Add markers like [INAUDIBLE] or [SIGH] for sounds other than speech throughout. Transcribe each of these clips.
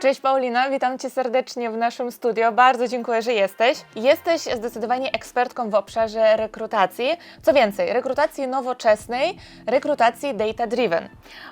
Cześć Paulina, witam Cię serdecznie w naszym studio. Bardzo dziękuję, że jesteś. Jesteś zdecydowanie ekspertką w obszarze rekrutacji. Co więcej, rekrutacji nowoczesnej, rekrutacji data-driven.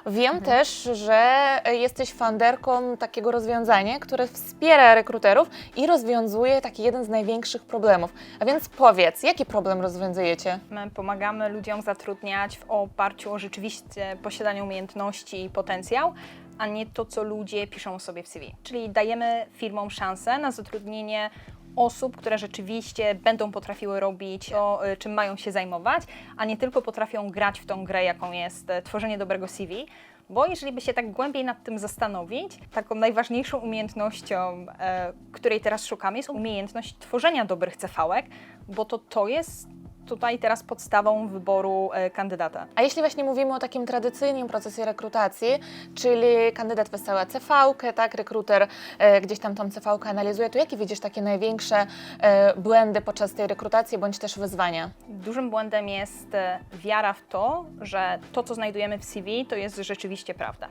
Wiem też, że jesteś funderką takiego rozwiązania, które wspiera rekruterów i rozwiązuje taki jeden z największych problemów. A więc powiedz, jaki problem rozwiązujecie? My pomagamy ludziom zatrudniać w oparciu o rzeczywiście posiadanie umiejętności i potencjał, a nie to, co ludzie piszą o sobie w CV. Czyli dajemy firmom szansę na zatrudnienie osób, które rzeczywiście będą potrafiły robić to, y, czym mają się zajmować, a nie tylko potrafią grać w tą grę, jaką jest e, tworzenie dobrego CV. Bo jeżeli by się tak głębiej nad tym zastanowić, taką najważniejszą umiejętnością, e, której teraz szukamy, jest umiejętność tworzenia dobrych CV-ek, bo to to jest tutaj teraz podstawą wyboru e, kandydata. A jeśli właśnie mówimy o takim tradycyjnym procesie rekrutacji, czyli kandydat wysyła CV-kę, tak, rekruter e, gdzieś tam tą CV-kę analizuje, to jakie widzisz takie największe e, błędy podczas tej rekrutacji, bądź też wyzwania? Dużym błędem jest wiara w to, że to, co znajdujemy w CV, to jest rzeczywiście prawda.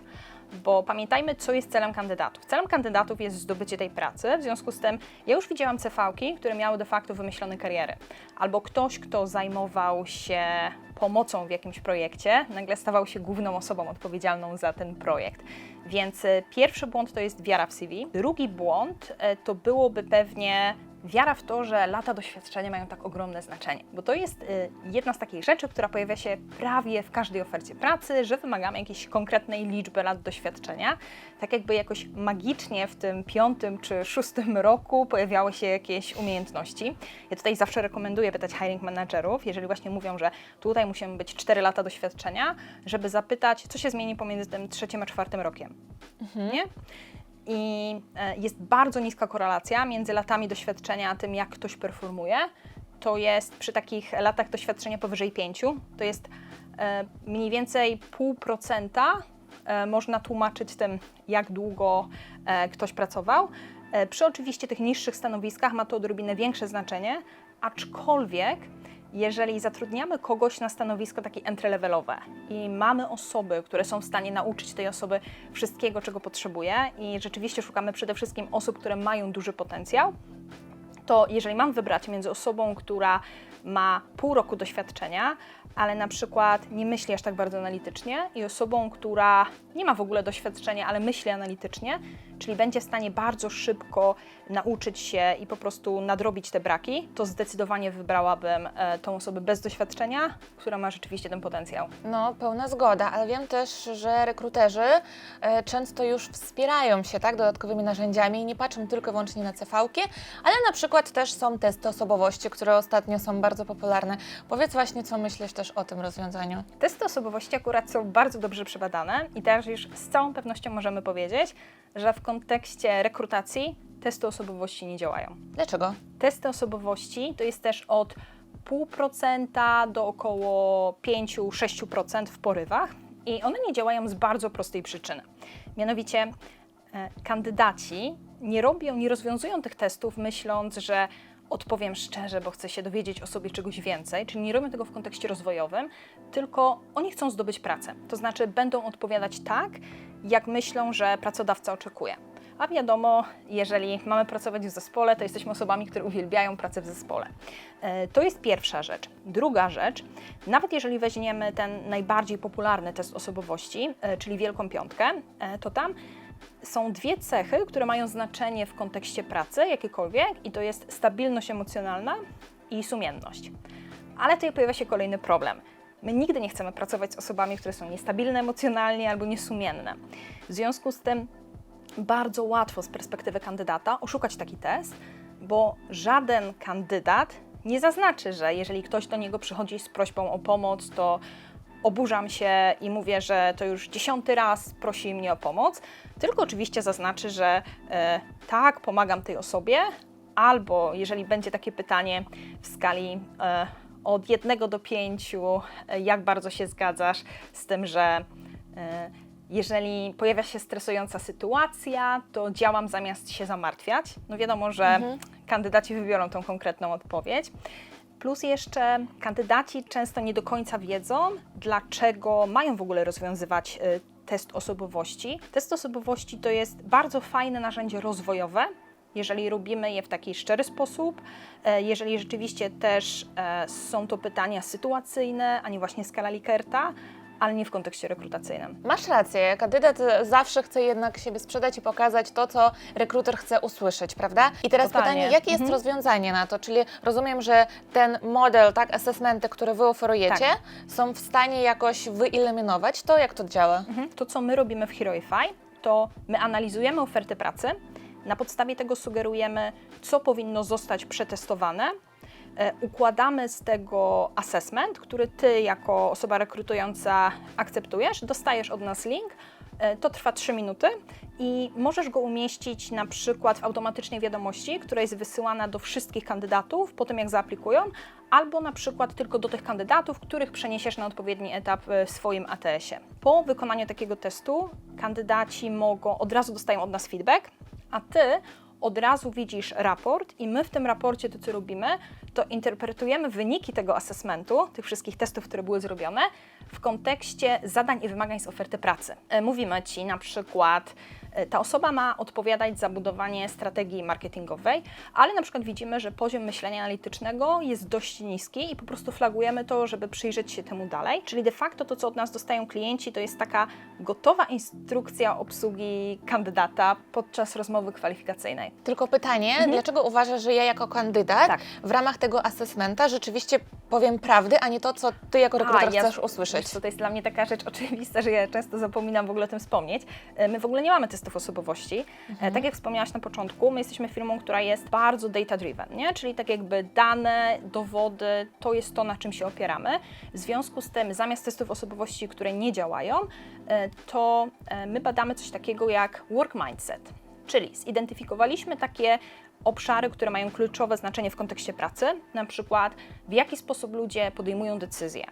Bo pamiętajmy, co jest celem kandydatów. Celem kandydatów jest zdobycie tej pracy, w związku z tym ja już widziałam CV-ki, które miały de facto wymyślone kariery. Albo ktoś, kto zajmował się pomocą w jakimś projekcie, nagle stawał się główną osobą odpowiedzialną za ten projekt. Więc e, pierwszy błąd to jest wiara w CV. Drugi błąd e, to byłoby pewnie wiara w to, że lata doświadczenia mają tak ogromne znaczenie, bo to jest y, jedna z takich rzeczy, która pojawia się prawie w każdej ofercie pracy, że wymagamy jakiejś konkretnej liczby lat doświadczenia, tak jakby jakoś magicznie w tym piątym czy szóstym roku pojawiały się jakieś umiejętności. Ja tutaj zawsze rekomenduję pytać hiring managerów, jeżeli właśnie mówią, że tutaj musimy być 4 lata doświadczenia, żeby zapytać, co się zmieni pomiędzy tym trzecim a czwartym rokiem. Nie? I e, jest bardzo niska korelacja między latami doświadczenia a tym, jak ktoś performuje. To jest przy takich latach doświadczenia powyżej 5, to jest e, mniej więcej pół procenta e, można tłumaczyć tym, jak długo ktoś pracował. Przy oczywiście tych niższych stanowiskach ma to odrobinę większe znaczenie, aczkolwiek jeżeli zatrudniamy kogoś na stanowisko takie entry-levelowe i mamy osoby, które są w stanie nauczyć tej osoby wszystkiego, czego potrzebuje i rzeczywiście szukamy przede wszystkim osób, które mają duży potencjał, to jeżeli mam wybrać między osobą, która ma pół roku doświadczenia, ale na przykład nie myśli aż tak bardzo analitycznie, i osobą, która nie ma w ogóle doświadczenia, ale myśli analitycznie, czyli będzie w stanie bardzo szybko nauczyć się i po prostu nadrobić te braki, to zdecydowanie wybrałabym e, tą osobę bez doświadczenia, która ma rzeczywiście ten potencjał. No, pełna zgoda, ale wiem też, że rekruterzy e, często już wspierają się tak, dodatkowymi narzędziami i nie patrzą tylko i wyłącznie na CV-ki, ale na przykład też są testy osobowości, które ostatnio są bardzo popularne. Powiedz właśnie, co myślisz też o tym rozwiązaniu. Testy osobowości akurat są bardzo dobrze przebadane i teraz już z całą pewnością możemy powiedzieć, że w kontekście rekrutacji testy osobowości nie działają. Dlaczego? Testy osobowości to jest też od 0,5% do około 5-6% w porywach i one nie działają z bardzo prostej przyczyny. Mianowicie e, kandydaci nie robią, nie rozwiązują tych testów myśląc, że odpowiem szczerze, bo chcę się dowiedzieć o sobie czegoś więcej, czyli nie robią tego w kontekście rozwojowym, tylko oni chcą zdobyć pracę. To znaczy będą odpowiadać tak, jak myślą, że pracodawca oczekuje. A wiadomo, jeżeli mamy pracować w zespole, to jesteśmy osobami, które uwielbiają pracę w zespole. E, To jest pierwsza rzecz. Druga rzecz, nawet jeżeli weźmiemy ten najbardziej popularny test osobowości, e, czyli Wielką Piątkę, e, to tam są dwie cechy, które mają znaczenie w kontekście pracy, jakiekolwiek, i to jest stabilność emocjonalna i sumienność. Ale tutaj pojawia się kolejny problem. My nigdy nie chcemy pracować z osobami, które są niestabilne emocjonalnie albo niesumienne. W związku z tym bardzo łatwo z perspektywy kandydata oszukać taki test, bo żaden kandydat nie zaznaczy, że jeżeli ktoś do niego przychodzi z prośbą o pomoc, to oburzam się i mówię, że to już dziesiąty raz prosi mnie o pomoc, tylko oczywiście zaznaczy, że e, tak, pomagam tej osobie, albo jeżeli będzie takie pytanie w skali e, od 1 do 5, e, jak bardzo się zgadzasz z tym, że e, jeżeli pojawia się stresująca sytuacja, to działam zamiast się zamartwiać. No wiadomo, że kandydaci wybiorą tą konkretną odpowiedź. Plus jeszcze kandydaci często nie do końca wiedzą, dlaczego mają w ogóle rozwiązywać y, test osobowości. Test osobowości to jest bardzo fajne narzędzie rozwojowe, jeżeli robimy je w taki szczery sposób, e, jeżeli rzeczywiście też e, są to pytania sytuacyjne, a nie właśnie skala Likerta, ale nie w kontekście rekrutacyjnym. Masz rację, kandydat zawsze chce jednak siebie sprzedać i pokazać to, co rekruter chce usłyszeć, prawda? I teraz Totalnie. pytanie, jakie jest Mhm. rozwiązanie na to? Czyli rozumiem, że ten model, tak, assessmenty, które wy oferujecie, Tak. są w stanie jakoś wyeliminować to, jak to działa? Mhm. To, co my robimy w Heroify, to my analizujemy oferty pracy, na podstawie tego sugerujemy, co powinno zostać przetestowane, układamy z tego assessment, który Ty jako osoba rekrutująca akceptujesz, dostajesz od nas link, e, to trwa 3 minuty i możesz go umieścić na przykład w automatycznej wiadomości, która jest wysyłana do wszystkich kandydatów po tym, jak zaaplikują, albo na przykład tylko do tych kandydatów, których przeniesiesz na odpowiedni etap e, w swoim ATS-ie. Po wykonaniu takiego testu kandydaci mogą, od razu dostają od nas feedback, a Ty od razu widzisz raport i my w tym raporcie to, co robimy, to interpretujemy wyniki tego assessmentu, tych wszystkich testów, które były zrobione, w kontekście zadań i wymagań z oferty pracy. E, Mówimy Ci na przykład, ta osoba ma odpowiadać za budowanie strategii marketingowej, ale na przykład widzimy, że poziom myślenia analitycznego jest dość niski i po prostu flagujemy to, żeby przyjrzeć się temu dalej. Czyli de facto to, co od nas dostają klienci, to jest taka gotowa instrukcja obsługi kandydata podczas rozmowy kwalifikacyjnej. Tylko pytanie, dlaczego uważasz, że ja jako kandydat Mhm. Tak. w ramach tego assessmenta rzeczywiście powiem prawdę, a nie to, co ty jako rekruter ja- chcesz usłyszeć? Wiesz, to jest dla mnie taka rzecz [LAUGHS] oczywista, że ja często zapominam w ogóle o tym wspomnieć. E, My w ogóle nie mamy testów osobowości. E, Tak jak wspomniałaś na początku, my jesteśmy firmą, która jest bardzo data-driven, nie? czyli tak jakby dane, dowody, to jest to, na czym się opieramy. W związku z tym, zamiast testów osobowości, które nie działają, e, to e, my badamy coś takiego jak work mindset. Czyli zidentyfikowaliśmy takie obszary, które mają kluczowe znaczenie w kontekście pracy, na przykład w jaki sposób ludzie podejmują decyzje,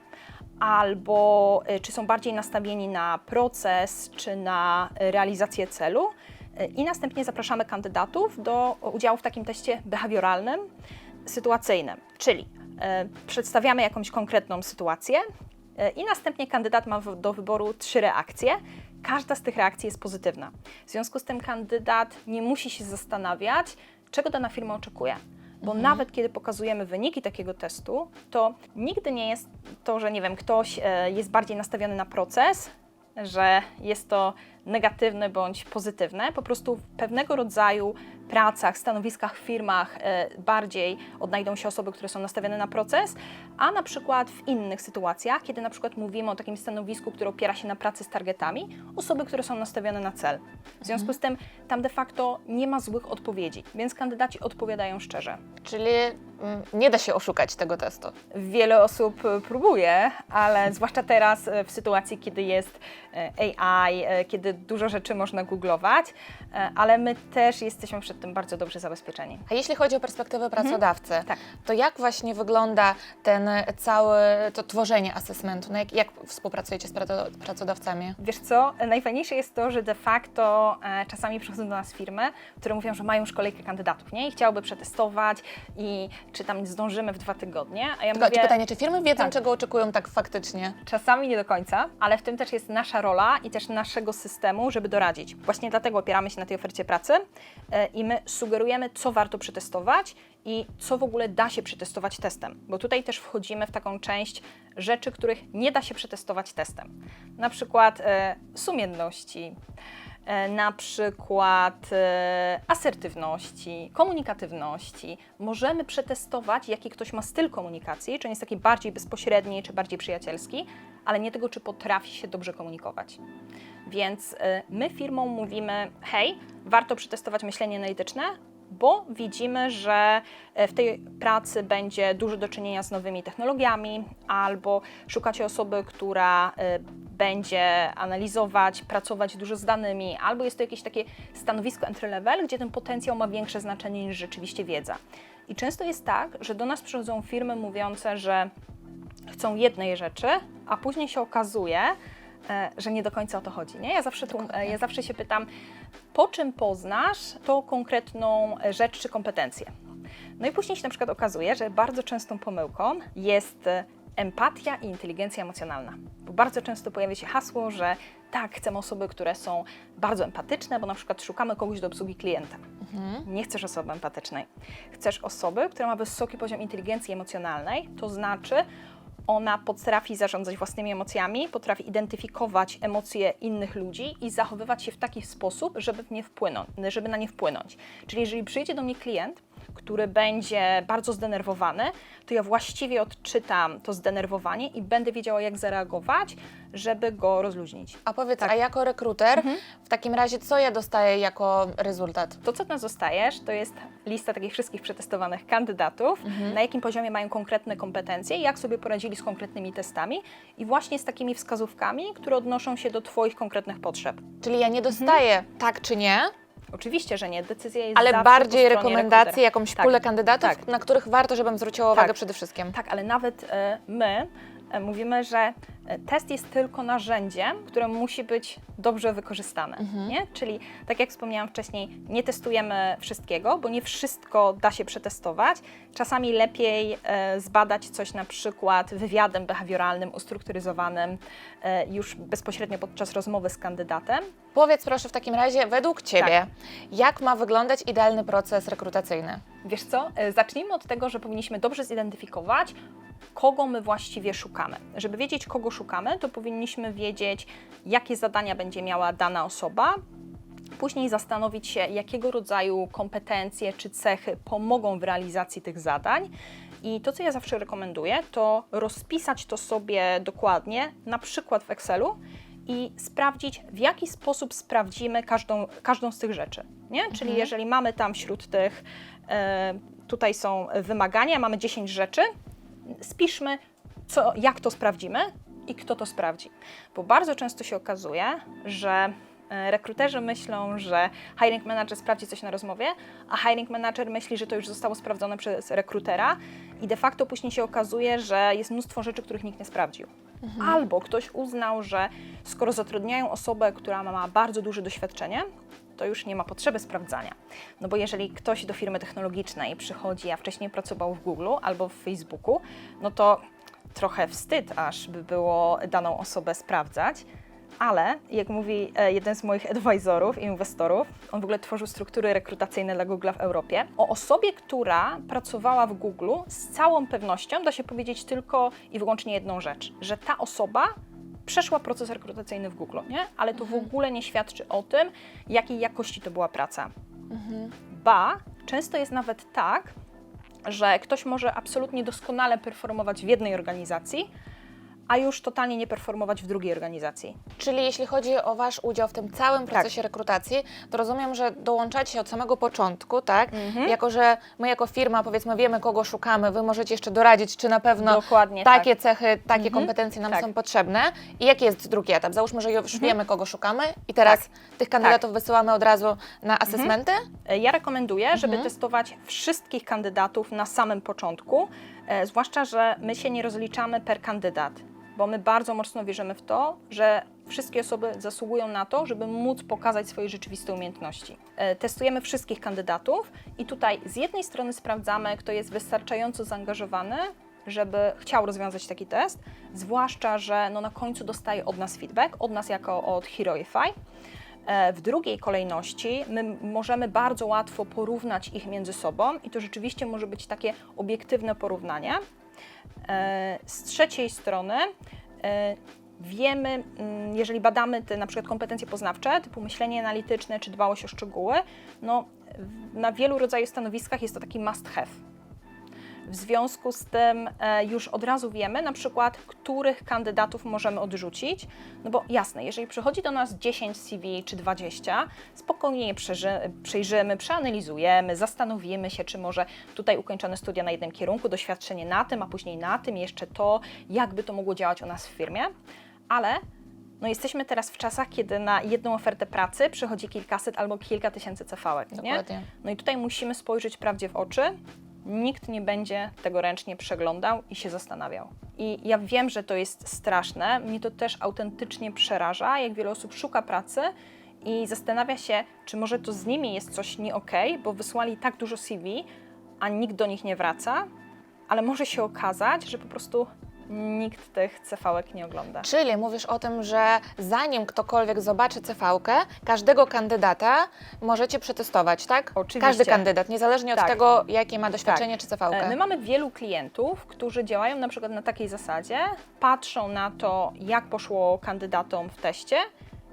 albo y, czy są bardziej nastawieni na proces, czy na realizację celu. Y, I następnie zapraszamy kandydatów do udziału w takim teście behawioralnym, sytuacyjnym, czyli y, przedstawiamy jakąś konkretną sytuację i następnie kandydat ma do wyboru trzy reakcje. Każda z tych reakcji jest pozytywna. W związku z tym kandydat nie musi się zastanawiać, czego dana firma oczekuje. Bo nawet kiedy pokazujemy wyniki takiego testu, to nigdy nie jest to, że nie wiem, ktoś e, jest bardziej nastawiony na proces, że jest to negatywne bądź pozytywne. Po prostu w pewnego rodzaju pracach, stanowiskach, firmach e, bardziej odnajdą się osoby, które są nastawione na proces, a na przykład w innych sytuacjach, kiedy na przykład mówimy o takim stanowisku, które opiera się na pracy z targetami, osoby, które są nastawione na cel. W związku z tym tam de facto nie ma złych odpowiedzi, więc kandydaci odpowiadają szczerze. Czyli mm, nie da się oszukać tego testu. Wiele osób próbuje, ale zwłaszcza teraz e, w sytuacji, kiedy jest AI, e, kiedy dużo rzeczy można googlować, e, ale my też jesteśmy przed tym bardzo dobrze zabezpieczeni. A jeśli chodzi o perspektywę pracodawcy, Tak. to jak właśnie wygląda ten cały, to tworzenie assessmentu? No jak, jak współpracujecie z praco- pracodawcami? Wiesz co, najfajniejsze jest to, że de facto e, czasami przychodzą do nas firmy, które mówią, że mają już kolejkę kandydatów, nie? I chciałyby przetestować i czy tam zdążymy w dwa tygodnie, a ja Tylko mówię... pytanie, czy firmy wiedzą, Tak. czego oczekują tak faktycznie? Czasami nie do końca, ale w tym też jest nasza rola i też naszego systemu, żeby doradzić. Właśnie dlatego opieramy się na tej ofercie pracy e, i my sugerujemy, co warto przetestować i co w ogóle da się przetestować testem. Bo tutaj też wchodzimy w taką część rzeczy, których nie da się przetestować testem. Na przykład e, sumienności, na przykład e, asertywności, komunikatywności. Możemy przetestować, jaki ktoś ma styl komunikacji, czy on jest taki bardziej bezpośredni, czy bardziej przyjacielski, ale nie tego, czy potrafi się dobrze komunikować. Więc e, my firmom mówimy, hej, warto przetestować myślenie analityczne, bo widzimy, że e, w tej pracy będzie dużo do czynienia z nowymi technologiami, albo szukacie osoby, która e, będzie analizować, pracować dużo z danymi, albo jest to jakieś takie stanowisko entry level, gdzie ten potencjał ma większe znaczenie niż rzeczywiście wiedza. I często jest tak, że do nas przychodzą firmy mówiące, że chcą jednej rzeczy, a później się okazuje, e, że nie do końca o to chodzi. Nie? Ja, zawsze tu, ja zawsze się pytam, po czym poznasz tą konkretną e, rzecz czy kompetencję? No i później się na przykład okazuje, że bardzo częstą pomyłką jest e, empatia i inteligencja emocjonalna. Bo bardzo często pojawia się hasło, że tak, chcemy osoby, które są bardzo empatyczne, bo na przykład szukamy kogoś do obsługi klienta. Nie chcesz osoby empatycznej. Chcesz osoby, która ma wysoki poziom inteligencji emocjonalnej, to znaczy ona potrafi zarządzać własnymi emocjami, potrafi identyfikować emocje innych ludzi i zachowywać się w taki sposób, żeby, w nie wpłynąć, żeby na nie wpłynąć. Czyli jeżeli przyjdzie do mnie klient, który będzie bardzo zdenerwowany, to ja właściwie odczytam to zdenerwowanie i będę wiedziała, jak zareagować, żeby go rozluźnić. A powiedz, Tak. a jako rekruter, Mhm. w takim razie co ja dostaję jako rezultat? To, co nas dostajesz, to jest lista takich wszystkich przetestowanych kandydatów, na jakim poziomie mają konkretne kompetencje, jak sobie poradzili z konkretnymi testami i właśnie z takimi wskazówkami, które odnoszą się do Twoich konkretnych potrzeb. Czyli ja nie dostaję tak czy nie, Oczywiście, że nie, decyzja jest ale zawsze bardziej po stronie rekomendacje, rekrutera. jakąś Tak. pulę kandydatów, tak. na których warto, żebym zwróciła uwagę Tak. przede wszystkim. Tak, ale nawet e, my mówimy, że e, test jest tylko narzędziem, które musi być dobrze wykorzystane. Nie? Czyli, tak jak wspomniałam wcześniej, nie testujemy wszystkiego, bo nie wszystko da się przetestować. Czasami lepiej e, zbadać coś na przykład wywiadem behawioralnym, ustrukturyzowanym e, już bezpośrednio podczas rozmowy z kandydatem, Powiedz proszę w takim razie, według Ciebie, Tak. jak ma wyglądać idealny proces rekrutacyjny? Wiesz co, e, zacznijmy od tego, że powinniśmy dobrze zidentyfikować, kogo my właściwie szukamy. Żeby wiedzieć, kogo szukamy, to powinniśmy wiedzieć, jakie zadania będzie miała dana osoba. Później zastanowić się, jakiego rodzaju kompetencje czy cechy pomogą w realizacji tych zadań. I to, co ja zawsze rekomenduję, to rozpisać to sobie dokładnie, na przykład w Excelu, i sprawdzić, w jaki sposób sprawdzimy każdą, każdą z tych rzeczy. Nie? Czyli jeżeli mamy tam wśród tych, e, tutaj są wymagania, mamy 10 rzeczy, spiszmy, co, jak to sprawdzimy i kto to sprawdzi. Bo bardzo często się okazuje, że e, rekruterzy myślą, że hiring manager sprawdzi coś na rozmowie, a hiring manager myśli, że to już zostało sprawdzone przez rekrutera i de facto później się okazuje, że jest mnóstwo rzeczy, których nikt nie sprawdził. Albo ktoś uznał, że skoro zatrudniają osobę, która ma bardzo duże doświadczenie, to już nie ma potrzeby sprawdzania. No bo jeżeli ktoś do firmy technologicznej przychodzi, a wcześniej pracował w Google albo w Facebooku, no to trochę wstyd, aż by było daną osobę sprawdzać. Ale, jak mówi e, jeden z moich advisorów i inwestorów, on w ogóle tworzył struktury rekrutacyjne dla Google w Europie, o osobie, która pracowała w Google, z całą pewnością da się powiedzieć tylko i wyłącznie jedną rzecz, że ta osoba przeszła proces rekrutacyjny w Google, nie? ale to w ogóle nie świadczy o tym, jakiej jakości to była praca. Ba, często jest nawet tak, że ktoś może absolutnie doskonale performować w jednej organizacji, a już totalnie nie performować w drugiej organizacji. Czyli jeśli chodzi o Wasz udział w tym całym Tak. procesie rekrutacji, to rozumiem, że dołączacie od samego początku, tak? Mhm. Jako, że my jako firma powiedzmy wiemy, kogo szukamy, Wy możecie jeszcze doradzić, czy na pewno Dokładnie takie tak. cechy, takie Mhm. kompetencje nam Tak. są potrzebne. I jaki jest drugi etap? Załóżmy, że już wiemy, kogo szukamy i teraz Tak. tych kandydatów wysyłamy od razu na asesmenty. E, Ja rekomenduję, żeby Mhm. testować wszystkich kandydatów na samym początku, e, zwłaszcza, że my się nie rozliczamy per kandydat, bo my bardzo mocno wierzymy w to, że wszystkie osoby zasługują na to, żeby móc pokazać swoje rzeczywiste umiejętności. E, Testujemy wszystkich kandydatów i tutaj z jednej strony sprawdzamy, kto jest wystarczająco zaangażowany, żeby chciał rozwiązać taki test, zwłaszcza, że no na końcu dostaje od nas feedback, od nas jako od Heroify. E, W drugiej kolejności my możemy bardzo łatwo porównać ich między sobą i to rzeczywiście może być takie obiektywne porównanie. E, Z trzeciej strony e, wiemy, mm, jeżeli badamy te na przykład kompetencje poznawcze, typu myślenie analityczne czy dbałość o szczegóły, no na wielu rodzajach stanowiskach jest to taki must have. W związku z tym e, już od razu wiemy, na przykład, których kandydatów możemy odrzucić. No bo jasne, jeżeli przychodzi do nas 10 CV czy 20, spokojnie je przejrzymy, przeanalizujemy, zastanowimy się, czy może tutaj ukończone studia na jednym kierunku, doświadczenie na tym, a później na tym, jeszcze to, jakby to mogło działać u nas w firmie. Ale no jesteśmy teraz w czasach, kiedy na jedną ofertę pracy przychodzi kilkaset albo kilka tysięcy CV-ek. nie? Dokładnie. No i tutaj musimy spojrzeć prawdzie w oczy. Nikt nie będzie tego ręcznie przeglądał i się zastanawiał. I ja wiem, że to jest straszne. Mnie to też autentycznie przeraża, jak wiele osób szuka pracy i zastanawia się, czy może to z nimi jest coś nie okej, bo wysłali tak dużo CV, a nikt do nich nie wraca, ale może się okazać, że po prostu nikt tych CV-ek nie ogląda. Czyli mówisz o tym, że zanim ktokolwiek zobaczy CV-kę, każdego kandydata możecie przetestować, tak? Oczywiście. Każdy kandydat, niezależnie od Tak. tego, jakie ma doświadczenie czy E, CV-kę. My mamy wielu klientów, którzy działają na przykład na takiej zasadzie, patrzą na to, jak poszło kandydatom w teście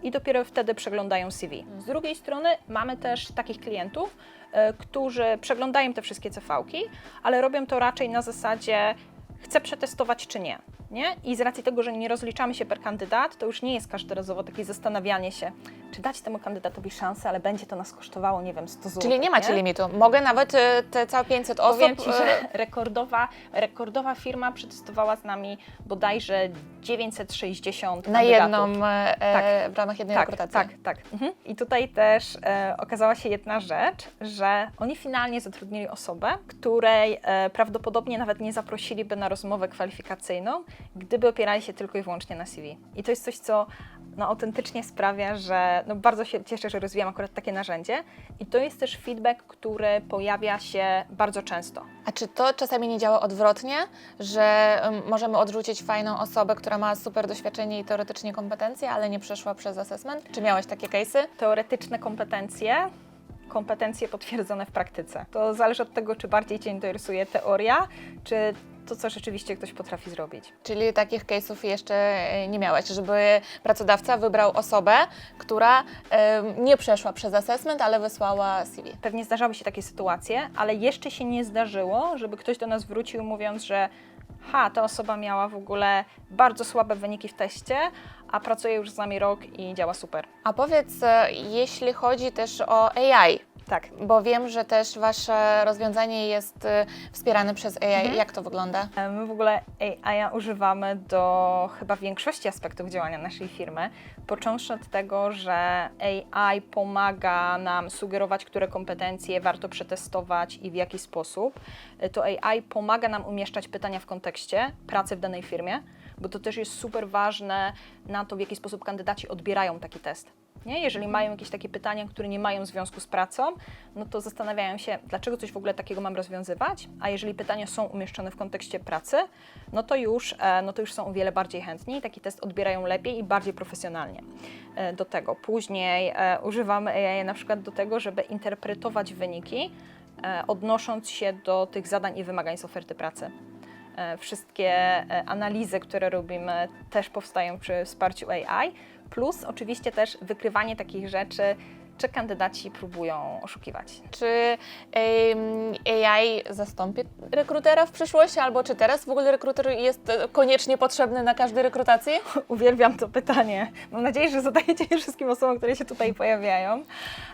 i dopiero wtedy przeglądają CV. Z drugiej strony mamy też takich klientów, e, którzy przeglądają te wszystkie CV-ki, ale robią to raczej na zasadzie chcę przetestować czy nie. Nie? I z racji tego, że nie rozliczamy się per kandydat, to już nie jest każdorazowo takie zastanawianie się, czy dać temu kandydatowi szansę, ale będzie to nas kosztowało, nie wiem, 100 zł. Czyli nie macie limitu. Mogę nawet y, te całe 500 osób... Powiem Ci, y, że rekordowa, rekordowa firma przetestowała z nami bodajże 960 Na kandydatów. jedną, e, w ramach jednej Tak, rekrutacji. tak, tak. Mhm. I tutaj też e, okazała się jedna rzecz, że oni finalnie zatrudnili osobę, której e, prawdopodobnie nawet nie zaprosiliby na rozmowę kwalifikacyjną, gdyby opierali się tylko i wyłącznie na CV. I to jest coś, co no, autentycznie sprawia, że no, bardzo się cieszę, że rozwijam akurat takie narzędzie. I to jest też feedback, który pojawia się bardzo często. A czy to czasami nie działa odwrotnie, że ym, możemy odrzucić fajną osobę, która ma super doświadczenie i teoretycznie kompetencje, ale nie przeszła przez assessment? Czy miałeś takie case'y? teoretyczne kompetencje, kompetencje potwierdzone w praktyce. To zależy od tego, czy bardziej Cię interesuje teoria, czy to, co rzeczywiście ktoś potrafi zrobić. Czyli takich case'ów jeszcze e, nie miałeś, żeby pracodawca wybrał osobę, która nie przeszła przez assessment, ale wysłała CV. Pewnie zdarzały się takie sytuacje, ale jeszcze się nie zdarzyło, żeby ktoś do nas wrócił mówiąc, że ha, ta osoba miała w ogóle bardzo słabe wyniki w teście, a pracuje już z nami rok i działa super. A powiedz, e, jeśli chodzi też o AI, Tak. bo wiem, że też Wasze rozwiązanie jest e, wspierane przez AI. Jak to wygląda? E, My w ogóle AI używamy do chyba większości aspektów działania naszej firmy, począwszy od tego, że AI pomaga nam sugerować, które kompetencje warto przetestować i w jaki sposób. E, To AI pomaga nam umieszczać pytania w kontekście pracy w danej firmie, bo to też jest super ważne na to, w jaki sposób kandydaci odbierają taki test. Nie? Jeżeli mają jakieś takie pytania, które nie mają związku z pracą, no to zastanawiają się, dlaczego coś w ogóle takiego mam rozwiązywać, a jeżeli pytania są umieszczone w kontekście pracy, no to już, e, no to już są o wiele bardziej chętni i taki test odbierają lepiej i bardziej profesjonalnie e, do tego. Później e, używamy AI na przykład do tego, żeby interpretować wyniki, odnosząc się do tych zadań i wymagań z oferty pracy. Wszystkie analizy, które robimy, też powstają przy wsparciu AI, plus oczywiście też wykrywanie takich rzeczy, czy kandydaci próbują oszukiwać. Czy AI zastąpi rekrutera w przyszłości, albo czy teraz w ogóle rekruter jest e, koniecznie potrzebny na każdej rekrutacji? [LAUGHS] Uwielbiam to pytanie. Mam nadzieję, że zadajecie je wszystkim osobom, które się tutaj pojawiają.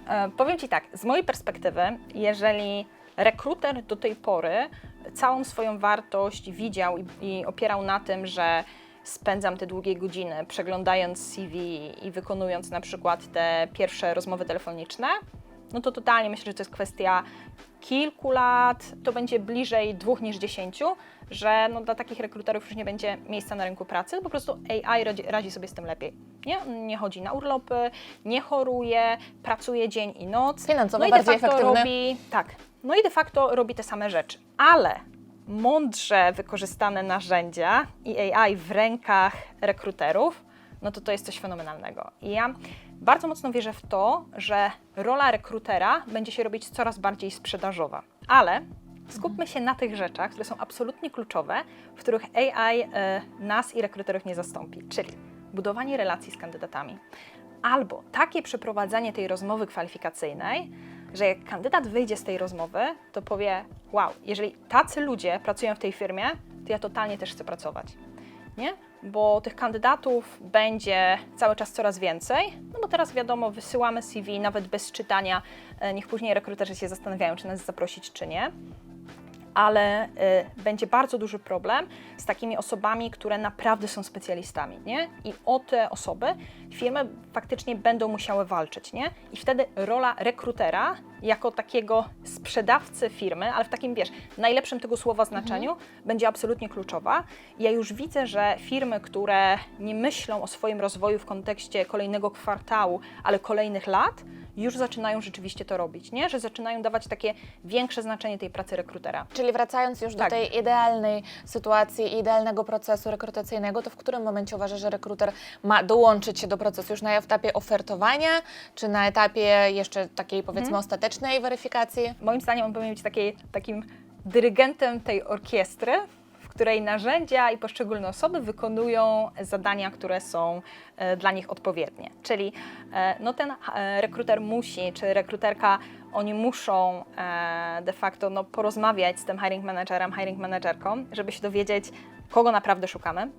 E, powiem Ci tak, z mojej perspektywy, jeżeli rekruter do tej pory całą swoją wartość widział i, i opierał na tym, że spędzam te długie godziny przeglądając CV i wykonując na przykład te pierwsze rozmowy telefoniczne, no to totalnie myślę, że to jest kwestia kilku lat, to będzie bliżej dwóch niż dziesięciu, że no dla takich rekruterów już nie będzie miejsca na rynku pracy, po prostu AI radzi, radzi sobie z tym lepiej. Nie? Nie chodzi na urlopy, nie choruje, pracuje dzień i noc. Finansowo no i bardziej facto efektywny. robi, tak, no i de facto robi te same rzeczy, ale mądrze wykorzystane narzędzia i AI w rękach rekruterów, no to to jest coś fenomenalnego. I ja bardzo mocno wierzę w to, że rola rekrutera będzie się robić coraz bardziej sprzedażowa. Ale skupmy się na tych rzeczach, które są absolutnie kluczowe, w których AI e, nas i rekruterów nie zastąpi, czyli budowanie relacji z kandydatami. Albo takie przeprowadzanie tej rozmowy kwalifikacyjnej, że jak kandydat wyjdzie z tej rozmowy, to powie: Wow, jeżeli tacy ludzie pracują w tej firmie, to ja totalnie też chcę pracować. Nie? Bo tych kandydatów będzie cały czas coraz więcej, no bo teraz wiadomo, wysyłamy CV nawet bez czytania, e, niech później rekruterzy się zastanawiają, czy nas zaprosić, czy nie ale y, będzie bardzo duży problem z takimi osobami, które naprawdę są specjalistami, nie? I o te osoby firmy faktycznie będą musiały walczyć, nie? I wtedy rola rekrutera jako takiego sprzedawcy firmy, ale w takim, wiesz, najlepszym tego słowa znaczeniu, będzie absolutnie kluczowa. Ja już widzę, że firmy, które nie myślą o swoim rozwoju w kontekście kolejnego kwartału, ale kolejnych lat, już zaczynają rzeczywiście to robić, nie? Że zaczynają dawać takie większe znaczenie tej pracy rekrutera. Czyli wracając już Tak. do tej idealnej sytuacji, idealnego procesu rekrutacyjnego, to w którym momencie uważasz, że rekruter ma dołączyć się do procesu? Już na etapie ofertowania, czy na etapie jeszcze takiej powiedzmy Mhm. ostatecznej weryfikacji? Moim zdaniem on powinien być takiej, takim dyrygentem tej orkiestry, której narzędzia i poszczególne osoby wykonują zadania, które są e, dla nich odpowiednie. Czyli e, no ten e, rekruter musi, czy rekruterka, oni muszą de facto no, porozmawiać z tym hiring managerem, hiring managerką, żeby się dowiedzieć, kogo naprawdę szukamy,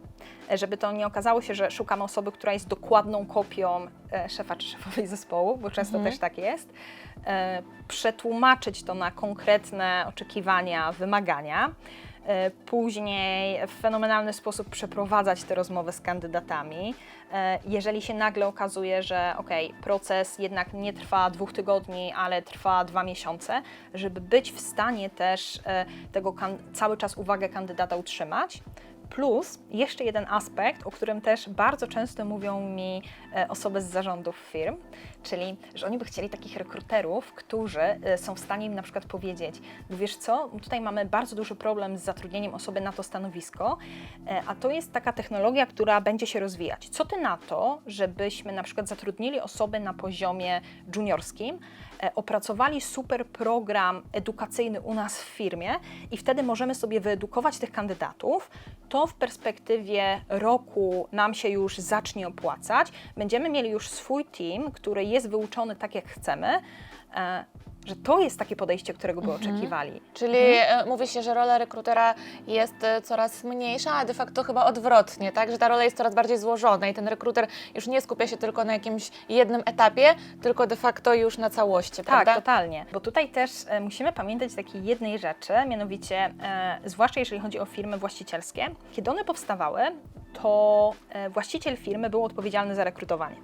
żeby to nie okazało się, że szukamy osoby, która jest dokładną kopią szefa czy szefowej [LAUGHS] zespołu, bo często też tak jest, przetłumaczyć to na konkretne oczekiwania, wymagania, później w fenomenalny sposób przeprowadzać te rozmowy z kandydatami. E, Jeżeli się nagle okazuje, że ok, proces jednak nie trwa dwóch tygodni, ale trwa dwa miesiące, żeby być w stanie też e, tego cały czas uwagę kandydata utrzymać. Plus jeszcze jeden aspekt, o którym też bardzo często mówią mi e, osoby z zarządów firm, czyli że oni by chcieli takich rekruterów, którzy e, są w stanie im na przykład powiedzieć, "No wiesz co, tutaj mamy bardzo duży problem z zatrudnieniem osoby na to stanowisko, e, a to jest taka technologia, która będzie się rozwijać. Co ty na to, żebyśmy na przykład zatrudnili osoby na poziomie juniorskim, e, opracowali super program edukacyjny u nas w firmie i wtedy możemy sobie wyedukować tych kandydatów. To w perspektywie roku nam się już zacznie opłacać. Będziemy mieli już swój team, który jest wyuczony tak, jak chcemy. E, że to jest takie podejście, którego by oczekiwali. Czyli Mhm. e, mówi się, że rola rekrutera jest e, coraz mniejsza, a de facto chyba odwrotnie, tak? Że ta rola jest coraz bardziej złożona i ten rekruter już nie skupia się tylko na jakimś jednym etapie, tylko de facto już na całości, prawda? Tak, totalnie. Bo tutaj też musimy pamiętać takiej jednej rzeczy, mianowicie, e, zwłaszcza jeżeli chodzi o firmy właścicielskie, kiedy one powstawały, to właściciel firmy był odpowiedzialny za rekrutowanie.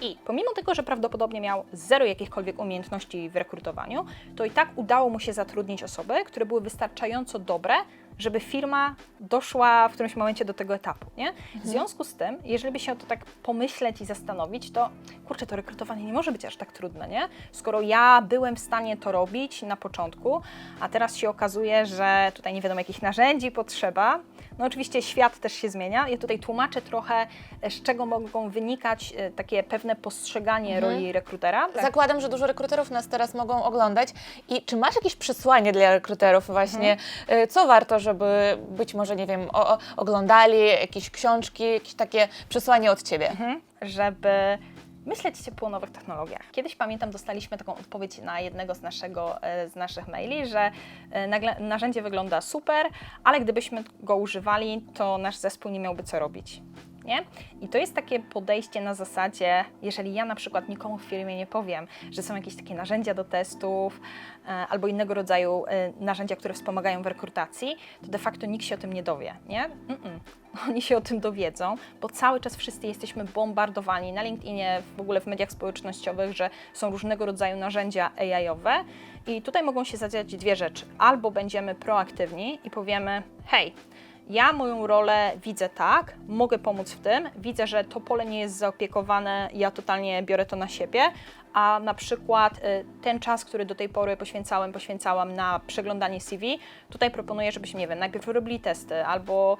I pomimo tego, że prawdopodobnie miał zero jakichkolwiek umiejętności w rekrutowaniu, to i tak udało mu się zatrudnić osoby, które były wystarczająco dobre, żeby firma doszła w którymś momencie do tego etapu. Nie? W związku z tym, jeżeli by się o to tak pomyśleć i zastanowić, to kurczę, to rekrutowanie nie może być aż tak trudne, nie? Skoro ja byłem w stanie to robić na początku, a teraz się okazuje, że tutaj nie wiadomo jakich narzędzi potrzeba. No oczywiście świat też się zmienia. Ja tutaj tłumaczę trochę, e, z czego mogą wynikać e, takie pewne postrzeganie roli rekrutera. Tak. Zakładam, że dużo rekruterów nas teraz mogą oglądać. I czy masz jakieś przesłanie dla rekruterów właśnie? Mhm. y, Co warto, żeby być może, nie wiem, o, o, oglądali, jakieś książki, jakieś takie przesłanie od Ciebie? Mhm. żeby myśleć ciepło o nowych technologiach. Kiedyś pamiętam, dostaliśmy taką odpowiedź na jednego z, naszego, e, z naszych maili, że e, nagle, narzędzie wygląda super, ale gdybyśmy go używali, to nasz zespół nie miałby co robić. Nie? I to jest takie podejście na zasadzie, jeżeli ja na przykład nikomu w firmie nie powiem, że są jakieś takie narzędzia do testów e, albo innego rodzaju e, narzędzia, które wspomagają w rekrutacji, to de facto nikt się o tym nie dowie. Nie? Mm-mm. [LAUGHS] Oni się o tym dowiedzą, bo cały czas wszyscy jesteśmy bombardowani na LinkedInie, w ogóle w mediach społecznościowych, że są różnego rodzaju narzędzia AI-owe i tutaj mogą się zadziać dwie rzeczy. Albo będziemy proaktywni i powiemy, hej, ja moją rolę widzę tak, mogę pomóc w tym, widzę, że to pole nie jest zaopiekowane, ja totalnie biorę to na siebie, a na przykład y, ten czas, który do tej pory poświęcałem, poświęcałam na przeglądanie CV, tutaj proponuję, żebyśmy, nie wiem, najpierw robili testy albo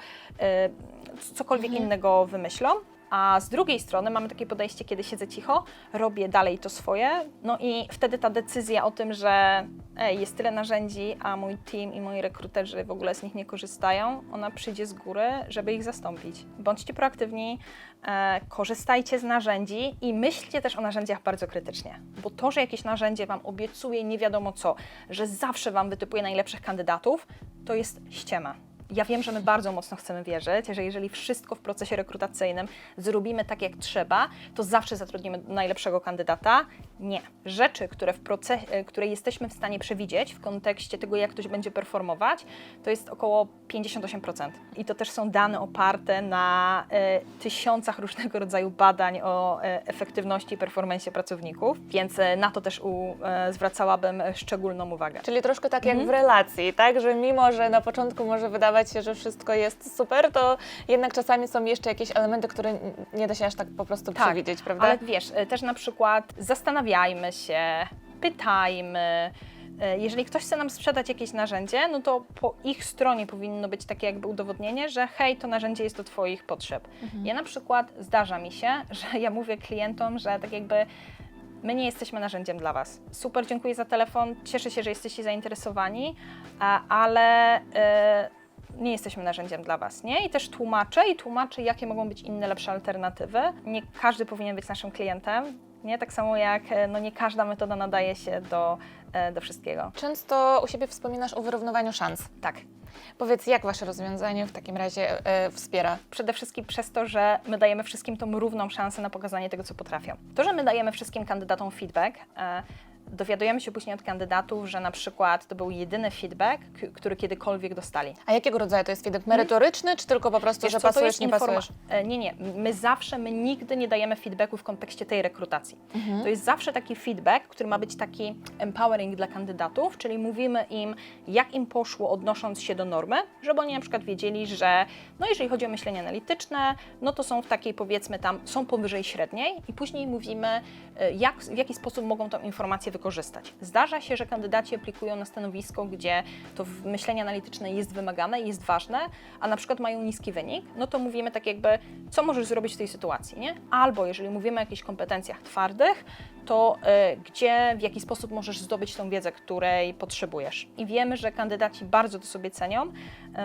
y, cokolwiek innego wymyślą. A z drugiej strony mamy takie podejście, kiedy siedzę cicho, robię dalej to swoje, no i wtedy ta decyzja o tym, że ej, jest tyle narzędzi, a mój team i moi rekruterzy w ogóle z nich nie korzystają, ona przyjdzie z góry, żeby ich zastąpić. Bądźcie proaktywni, e, korzystajcie z narzędzi i myślcie też o narzędziach bardzo krytycznie, bo to, że jakieś narzędzie Wam obiecuje nie wiadomo co, że zawsze Wam wytypuje najlepszych kandydatów, to jest ściema. Ja wiem, że my bardzo mocno chcemy wierzyć, że jeżeli wszystko w procesie rekrutacyjnym zrobimy tak, jak trzeba, to zawsze zatrudnimy najlepszego kandydata. Nie. Rzeczy, które, w proce- które jesteśmy w stanie przewidzieć w kontekście tego, jak ktoś będzie performować, to jest około 58%. I to też są dane oparte na e, tysiącach różnego rodzaju badań o e, efektywności i performensie pracowników, więc e, na to też u, e, zwracałabym szczególną uwagę. Czyli troszkę tak Mhm. jak w relacji, tak? Że mimo, że na początku może wydawać wydawać się, że wszystko jest super, to jednak czasami są jeszcze jakieś elementy, które nie da się aż tak po prostu Tak, przewidzieć, prawda? Ale wiesz, y, też na przykład zastanawiajmy się, pytajmy. Y, Jeżeli ktoś chce nam sprzedać jakieś narzędzie, no to po ich stronie powinno być takie jakby udowodnienie, że hej, to narzędzie jest do Twoich potrzeb. Ja na przykład zdarza mi się, [LAUGHS] że ja mówię klientom, że tak jakby my nie jesteśmy narzędziem dla Was. Super, dziękuję za telefon, cieszę się, że jesteście zainteresowani, a- ale e, nie jesteśmy narzędziem dla Was, nie? I też tłumaczę i tłumaczę, jakie mogą być inne, lepsze alternatywy. Nie każdy powinien być naszym klientem, nie? Tak samo jak e, no, nie każda metoda nadaje się do, e, do wszystkiego. Często u siebie wspominasz o wyrównywaniu szans. Tak. Powiedz, jak Wasze rozwiązanie w takim razie e, wspiera? Przede wszystkim przez to, że my dajemy wszystkim tą równą szansę na pokazanie tego, co potrafią. To, że my dajemy wszystkim kandydatom feedback, e, dowiadujemy się później od kandydatów, że na przykład to był jedyny feedback, który kiedykolwiek dostali. A jakiego rodzaju to jest feedback? Merytoryczny, czy tylko po prostu, Wiesz że co, pasujesz, nie pasujesz? E, Nie, nie. My zawsze, my nigdy nie dajemy feedbacku w kontekście tej rekrutacji. Mhm. To jest zawsze taki feedback, który ma być taki empowering dla kandydatów, czyli mówimy im, jak im poszło odnosząc się do normy, żeby oni na przykład wiedzieli, że no jeżeli chodzi o myślenie analityczne, no to są w takiej powiedzmy tam, są powyżej średniej i później mówimy, e, jak, w jaki sposób mogą tą informację wykorzystać. Zdarza się, że kandydaci aplikują na stanowisko, gdzie to myślenie analityczne jest wymagane jest ważne, a na przykład mają niski wynik, no to mówimy tak jakby, co możesz zrobić w tej sytuacji, nie? Albo jeżeli mówimy o jakichś kompetencjach twardych, to y, gdzie, w jaki sposób możesz zdobyć tą wiedzę, której potrzebujesz. I wiemy, że kandydaci bardzo to sobie cenią.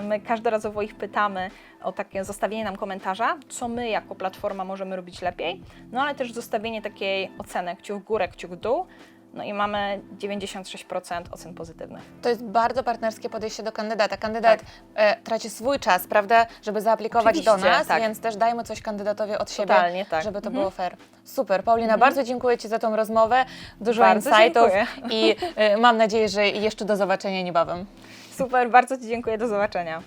My każdorazowo ich pytamy o takie zostawienie nam komentarza, co my jako platforma możemy robić lepiej, no ale też zostawienie takiej oceny, kciuk w górę, kciuk w dół, no i mamy 96% ocen pozytywnych. To jest bardzo partnerskie podejście do kandydata. Kandydat Tak. e, traci swój czas, prawda, żeby zaaplikować do Oczywiście, nas, tak. więc też dajmy coś kandydatowi od siebie, Totalnie, tak. żeby to Mhm. było fair. Super. Paulina, bardzo dziękuję Ci za tą rozmowę. Dużo Bardzo insightów dziękuję. i e, mam nadzieję, że jeszcze do zobaczenia niebawem. Super, bardzo Ci dziękuję, do zobaczenia.